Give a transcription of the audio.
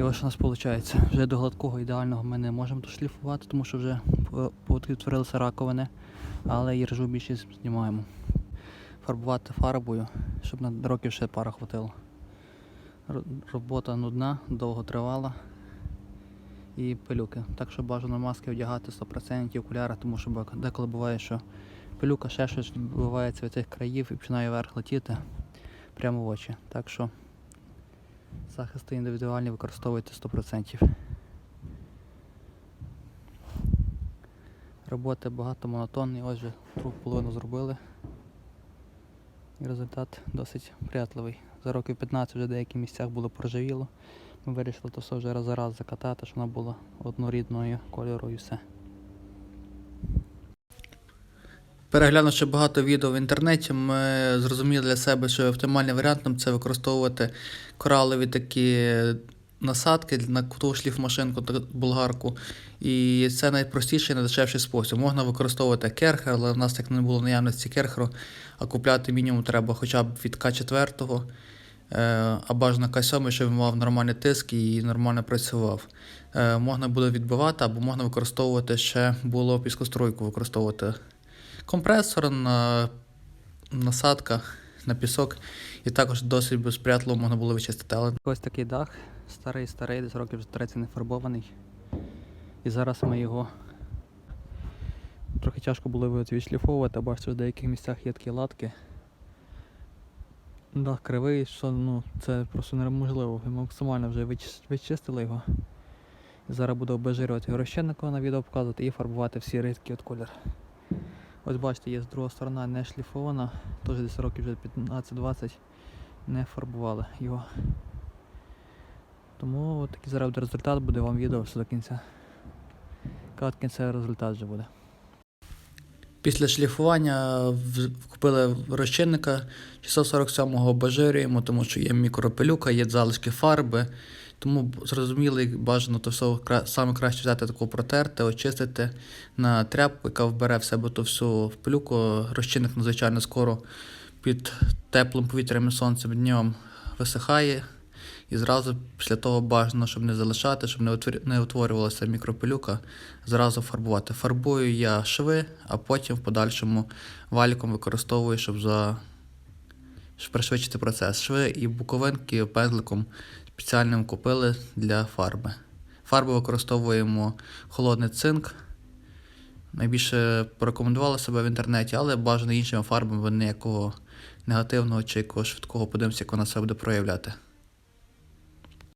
І ось у нас виходить. Вже до гладкого ідеального ми не можемо дошліфувати, тому що вже повідтворилися раковини, але і ржу більшість знімаємо. Фарбувати фарбою, щоб на років ще пара хватило. Робота нудна, довго тривала і пилюки. Так що бажано маски вдягати 100% окуляри, тому що деколи буває, що пилюка ще щось відбувається від цих країв і починає вверх летіти прямо в очі. Так що захисти індивідуальні використовуйте 100%. Роботи багато монотонні, ось вже другу половину зробили. І результат досить приятливий. За років 15 вже в деяких місцях було проржавіло. Ми вирішили то все вже раз за раз закатати, щоб воно було однорідною кольору і все. Переглянувши багато відео в інтернеті, ми зрозуміли для себе, що оптимальним варіантом це використовувати коралові такі насадки на ту шліфмашинку та болгарку. І це найпростіший і найдешевший спосіб. Можна використовувати керхер, але в нас так не було наявності керхеру, а купляти мінімум треба хоча б від К4, е, а бажано К7, щоб він мав нормальний тиск і нормально працював. Е, Можна буде відбивати, або можна використовувати ще було піскоструйку використовувати компресор на насадка на пісок, і також досить безприятливо можна було вичистити. Але ось такий дах, старий, старий, десь років 30 не фарбований. І зараз ми його трохи тяжко було його відшліфовувати, бачите, в деяких місцях є такі латки. Дах кривий, що ну, це просто неможливо. Ми максимально вже вичис- вичистили його. Зараз буду обезжирювати його на відео показувати і фарбувати всі рідкі от колір. Ось бачите, є з друга сторона не шліфована, теж десь років вже 15-20 не фарбували його. Тому такий зараз результат, буде вам відео все до кінця. Коли кінцевий результат вже буде. Після шліфування купили розчинника 647-го обезжирюємо, тому що є мікропилюка, є залишки фарби. Тому зрозуміло, і бажано то все саме краще взяти таку протерти, очистити на тряпку, яка вбере в себе ту всю пилюку. Розчинник надзвичайно скоро під теплим повітрям і сонцем днем висихає. І зразу після того бажано, щоб не залишати, щоб не утворювалася мікропилюка, зразу фарбувати. Фарбую я шви, а потім в подальшому валіком використовую, щоб за щоб пришвидшити процес. Шви і буковинки пензликом спеціальним купили для фарби. Фарби використовуємо холодний цинк. Найбільше порекомендували себе в інтернеті, але бажано іншими фарбами ніякого негативного чи якогось швидкого подивимося, як вона себе буде проявляти.